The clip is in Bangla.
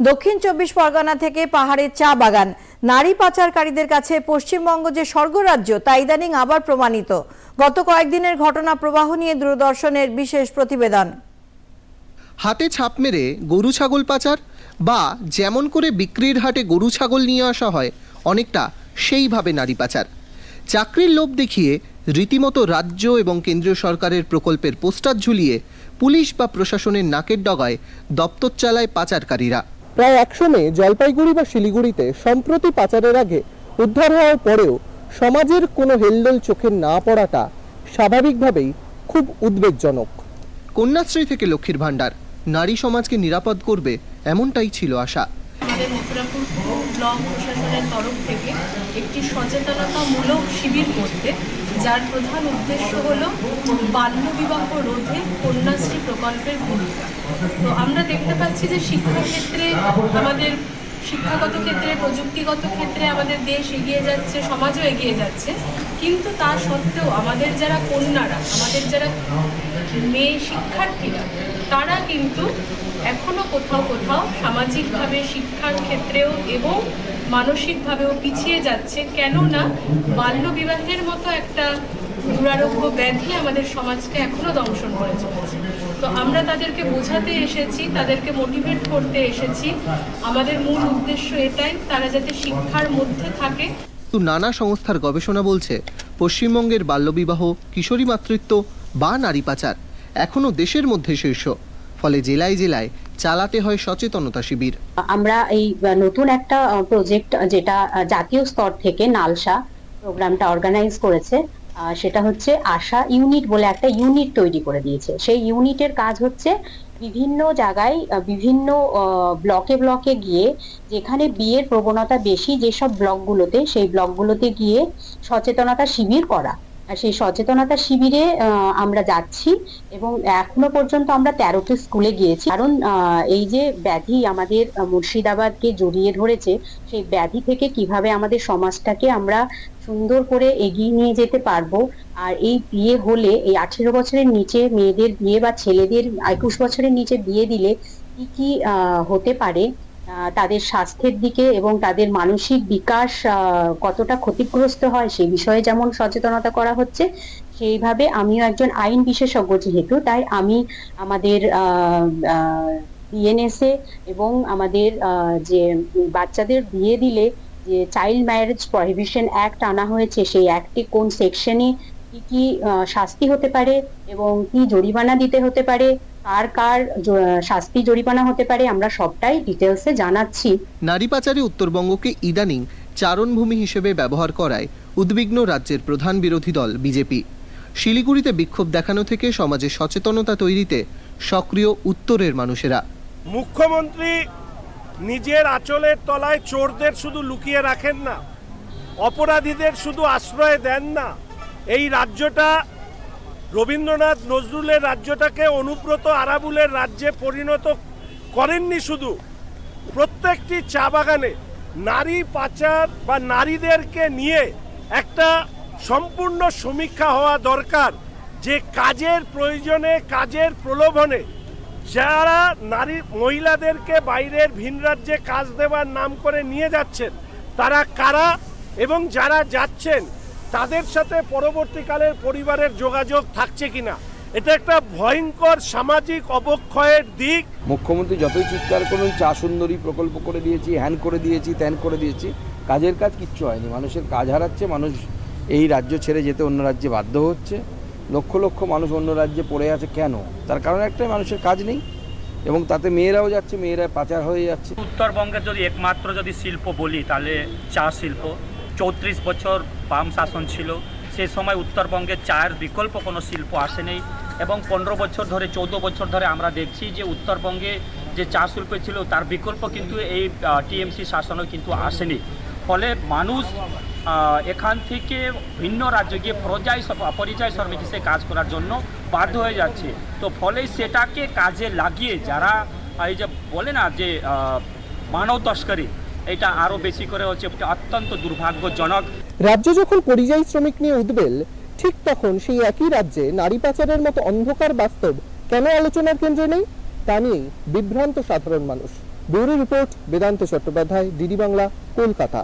দক্ষিণ চব্বিশ পরগনা থেকে পাহাড়ের চা বাগান। নারী পাচারকারীদের কাছে পশ্চিমবঙ্গ যে স্বর্গরাজ্য, তা ইদানিং আবার প্রমাণিত। গত কয়েকদিনের ঘটনা প্রবাহ নিয়ে দূরদর্শনের বিশেষ প্রতিবেদন। হাতে ছাপ মেরে গরু ছাগল পাচার বা যেমন করে বিক্রির হাটে গরু ছাগল নিয়ে আসা হয়, অনেকটা সেইভাবে নারী পাচার। চাকরির লোভ দেখিয়ে রীতিমতো রাজ্য এবং কেন্দ্রীয় সরকারের প্রকল্পের পোস্টার ঝুলিয়ে পুলিশ বা প্রশাসনের নাকের ডগায় দপ্তর চালায় পাচারকারীরা। প্রায় একশো মেয়ে জলপাইগুড়ি বা শিলিগুড়িতে সম্প্রতি পাচারের আগে উদ্ধার হওয়ার পরেও সমাজের কোনো হেলদোল চোখে না পড়াটা স্বাভাবিকভাবেই খুব উদ্বেগজনক। কন্যাশ্রী থেকে লক্ষ্মীর ভাণ্ডার, নারী সমাজকে নিরাপদ করবে এমনটাই ছিল আশা। আমাদের মথুরাপুর ব্লক প্রশাসনের তরফ থেকে একটি সচেতনতামূলক শিবির করতে, যার প্রধান উদ্দেশ্য হল বাল্যবিবাহ রোধে কন্যাশ্রী প্রকল্পের ভূমিকা। তো আমরা দেখতে পাচ্ছি যে শিক্ষাক্ষেত্রে আমাদের, শিক্ষাগত ক্ষেত্রে, প্রযুক্তিগত ক্ষেত্রে আমাদের দেশ এগিয়ে যাচ্ছে, সমাজও এগিয়ে যাচ্ছে, কিন্তু তা সত্ত্বেও আমাদের যারা কন্যারা, আমাদের যারা মেয়ে শিক্ষার্থীরা, তারা কিন্তু এখনও কোথাও কোথাও সামাজিকভাবে শিক্ষার ক্ষেত্রেও এবং মানসিকভাবেও পিছিয়ে যাচ্ছে। কেননা বাল্যবিবাহের মতো একটা দুরারোগ্য ব্যাধি আমাদের সমাজকে এখনও দংশন করে চলেছে। তো আমরা তাদেরকে বোঝাতে এসেছি, তাদেরকে মোটিভেট করতে এসেছি। আমাদের মূল উদ্দেশ্য এটাই, তারা যাতে শিক্ষার মধ্যে থাকে। নানা সংস্থার গবেষণা বলছে, পশ্চিমবঙ্গের বাল্যবিবাহ, কিশোরী মাতৃত্ব বা নারী পাচার এখনও দেশের মধ্যে শীর্ষ। ফলে জেলায় জেলায় চালাতে হয় সচেতনতা শিবির। আমরা এই নতুন একটা প্রজেক্ট যেটা জাতীয় স্তর থেকে নালসা প্রোগ্রামটা অর্গানাইজ করেছে সেটা হচ্ছে আশা ইউনিট বলে একটা ইউনিট তৈরি করে দিয়েছে। সেই ইউনিটের কাজ হচ্ছে বিভিন্ন জায়গায় বিভিন্ন ব্লকে ব্লকে গিয়ে যেখানে বিয়ের প্রবণতা বেশি যেসব ব্লকগুলোতে সেই ব্লকগুলোতে গিয়ে সচেতনতা শিবির করা। সেই সচেতনতা শিবিরে আমরা যাচ্ছি এবং এখনও পর্যন্ত আমরা তেরোটি স্কুলে গিয়েছি। কারণ এই যে ব্যাধি আমাদের মুর্শিদাবাদকে জড়িয়ে ধরেছে, সেই ব্যাধি থেকে কীভাবে আমাদের সমাজটাকে আমরা সুন্দর করে এগিয়ে নিয়ে যেতে পারব, আর এই বিয়ে হলে, এই আঠেরো বছরের নিচে মেয়েদের বিয়ে বা ছেলেদের একুশ বছরের নিচে বিয়ে দিলে কি কি হতে পারে তাদের স্বাস্থ্যের দিকে এবং তাদের মানসিক বিকাশ কতটা ক্ষতিগ্রস্ত হয় সে বিষয়ে যেমন সচেতনতা করা হচ্ছে, সেইভাবে আমিও একজন আইন বিশেষজ্ঞ যেহেতু, তাই আমি আমাদের বিএনএসএ এবং আমাদের যে বাচ্চাদের বিয়ে দিলে যে চাইল্ড ম্যারেজ প্রহিবিশন অ্যাক্ট আনা হয়েছে, সেই অ্যাক্টে কোন সেকশনে কি কি শাস্তি হতে পারে এবং কি জরিমানা দিতে হতে পারে কার কার শাস্তি জরিমানা হতে পারে আমরা সবটাই ডিটেলসে জানাচ্ছি। নারী পাচারে উত্তরবঙ্গকে ইদানিং চারণভূমি হিসেবে ব্যবহার করায় উদ্বিগ্ন রাজ্যের প্রধান বিরোধী দল বিজেপি। শিলিগুড়িতে বিক্ষোভ দেখানো থেকে সমাজে সচেতনতা তৈরিতে সক্রিয় উত্তরের মানুষেরা। মুখ্যমন্ত্রী নিজের আঁচলের তলায় চোরদের শুধু লুকিয়ে রাখেন না অপরাধীদের শুধু আশ্রয় দেন না এই রাজ্যটা রবীন্দ্রনাথ নজরুলের রাজ্যটাকে অনুব্রত আরাবুলের রাজ্যে পরিণত করেননি শুধু। প্রত্যেকটি চা বাগানে নারী পাচার বা নারীদেরকে নিয়ে একটা সম্পূর্ণ সমীক্ষা হওয়া দরকার যে কাজের প্রয়োজনে, কাজের প্রলোভনে যারা নারী, মহিলাদেরকে বাইরের ভিন রাজ্যে কাজ দেওয়ার নাম করে নিয়ে যাচ্ছেন, তারা কারা এবং যারা যাচ্ছেন তাদের সাথে পরবর্তীকালের পরিবারের যোগাযোগ থাকছে কিনা? এটা একটা ভয়ঙ্কর সামাজিক অবক্ষয়ের দিক। মুখ্যমন্ত্রী যতই চিৎকার করুন চা সুন্দরী প্রকল্প করে দিয়েছি হ্যান করে দিয়েছি ত্যান করে দিয়েছি কাজের কাজ কিচ্ছু হয়নি। মানুষের কাজ হারাচ্ছে মানুষ এই রাজ্য ছেড়ে যেতে অন্য রাজ্যে বাধ্য হচ্ছে। লক্ষ লক্ষ মানুষ অন্য রাজ্যে পড়ে আছে কেন? তার কারণ একটাই মানুষের কাজ নেই। এবং তাতে মেয়েরাও যাচ্ছে মেয়েরা পাচার হয়ে যাচ্ছে। উত্তরবঙ্গের যদি একমাত্র যদি শিল্প বলি তাহলে চা শিল্প। চৌত্রিশ বছর বাম শাসন ছিল। সে সময় উত্তরবঙ্গে চায়ের বিকল্প কোনো শিল্প আসেনি এবং পনেরো বছর ধরে, চৌদ্দ বছর ধরে আমরা দেখছি যে উত্তরবঙ্গে যে চা শিল্প ছিল, তার বিকল্প কিন্তু এই টিএমসি শাসনও কিন্তু আসেনি। ফলে মানুষ এখান থেকে ভিন্ন রাজ্যে গিয়ে পর্যায় পরিযায় শ্রমিক হিসেবে কাজ করার জন্য বাধ্য হয়ে যাচ্ছে। তো ফলে সেটাকে কাজে লাগিয়ে যারা এই যে বলে না যে মানব তস্করি এটা আরও বেশি করে হচ্ছে অত্যন্ত দুর্ভাগ্যজনক। রাজ্য যখন পরিযায়ী শ্রমিক নিয়ে উদ্বেল, ঠিক তখন সেই একই রাজ্যে নারী পাচারের মতো অন্ধকার বাস্তব কেন আলোচনার কেন্দ্রে নেই? তা নিয়েই বিভ্রান্ত সাধারণ মানুষ। Bureau report, Vedanta Chattopadhyay, DD Bangla, Kolkata.